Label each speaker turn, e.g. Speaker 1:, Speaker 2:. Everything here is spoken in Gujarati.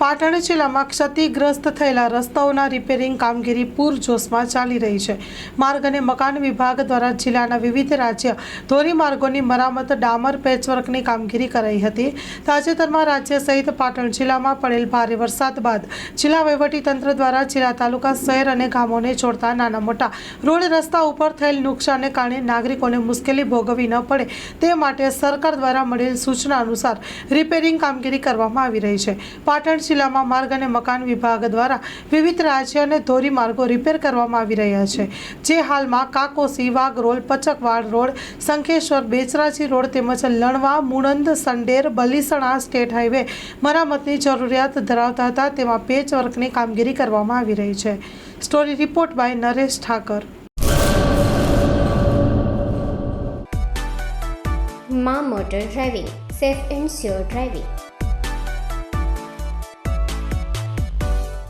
Speaker 1: પાટણ જિલ્લામાં ક્ષતિગ્રસ્ત થયેલા રસ્તાઓના રિપેરિંગ કામગીરી પૂરજોશમાં ચાલી રહી છે. માર્ગ અને મકાન વિભાગ દ્વારા જિલ્લાના વિવિધ રાજ્ય ધોરીમાર્ગોની મરામત, ડામર, પેચવર્કની કામગીરી કરાઈ હતી. તાજેતરમાં રાજ્ય સહિત પાટણ જિલ્લામાં પડેલ ભારે વરસાદ બાદ જિલ્લા વહીવટીતંત્ર દ્વારા જિલ્લા તાલુકા, શહેર અને ગામોને જોડતા નાના મોટા રોડ રસ્તા ઉપર થયેલ નુકસાનને કારણે નાગરિકોને મુશ્કેલી ભોગવવી ન પડે તે માટે સરકાર દ્વારા મળેલ સૂચના અનુસાર રિપેરિંગ કામગીરી કરવામાં આવી રહી છે. પાટણ જિલ્લામાં માર્ગ અને મકાન વિભાગ દ્વારા વિવિધ રાજ્ય અને ધોરીમાર્ગો રિપેર કરવામાં આવી રહ્યા છે. જે હાલમાં કાકોસી વાગરોલ પચકવાડ રોડ શંખેશ્વર બેચરાજી રોડ તેમજ લણવા, મુણંદ, સંડેર, બલીસણા સ્ટેટ હાઈવે મરામતની જરૂરિયાત ધરાવતા હતા. તેમાં પેચ વર્કની કામગીરી કરવામાં આવી રહી છે. Story report by Naresh Thakar.
Speaker 2: માં motor driving, safe and sure driving.